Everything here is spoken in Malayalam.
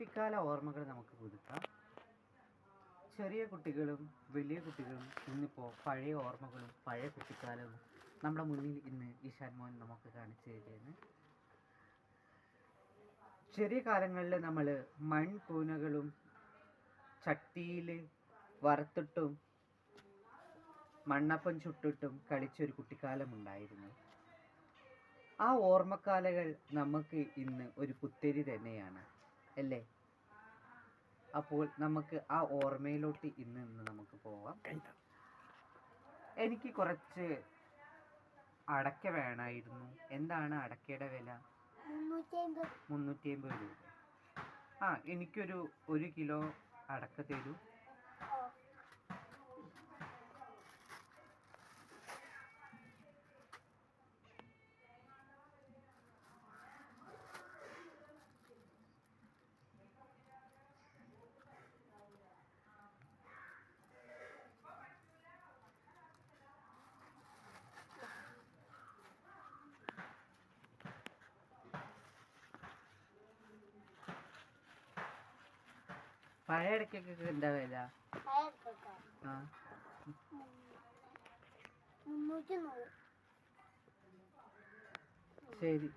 കുട്ടിക്കാല ഓർമ്മകൾ നമുക്ക് പുതുക്കാം. ചെറിയ കുട്ടികളും വലിയ കുട്ടികളും ഇന്നിപ്പോൾ പഴയ ഓർമ്മകളും പഴയ കുട്ടിക്കാലവും നമ്മുടെ മുന്നിൽ ഇന്ന് ഇഷാൻ മോൻ നമുക്ക് കാണിച്ചു തരുകയാണ്. ചെറിയ കാലങ്ങളിൽ നമ്മൾ മൺകൂനകളും ചട്ടിയിൽ വറുത്തിട്ടും മണ്ണപ്പം ചുട്ടിട്ടും കളിച്ചൊരു കുട്ടിക്കാലം ഉണ്ടായിരുന്നു. ആ ഓർമ്മക്കാലകൾ നമുക്ക് ഇന്ന് ഒരു പുത്തരി തന്നെയാണ്. അല്ലേ? അപ്പോൾ നമുക്ക് ആ ഓർമ്മയിലോട്ട് ഇന്ന് ഇന്ന് നമുക്ക് പോവാം. എനിക്ക് കുറച്ച് അടക്ക വേണമായിരുന്നു. എന്താണ് അടക്കയുടെ വില? മുന്നൂറ്റി അമ്പത് രൂപ. ആ എനിക്കൊരു ഒരു കിലോ അടക്ക തരൂ. പഴയ ഇടയ്ക്കൊക്കെ എന്താ വില? ആ. ശരി.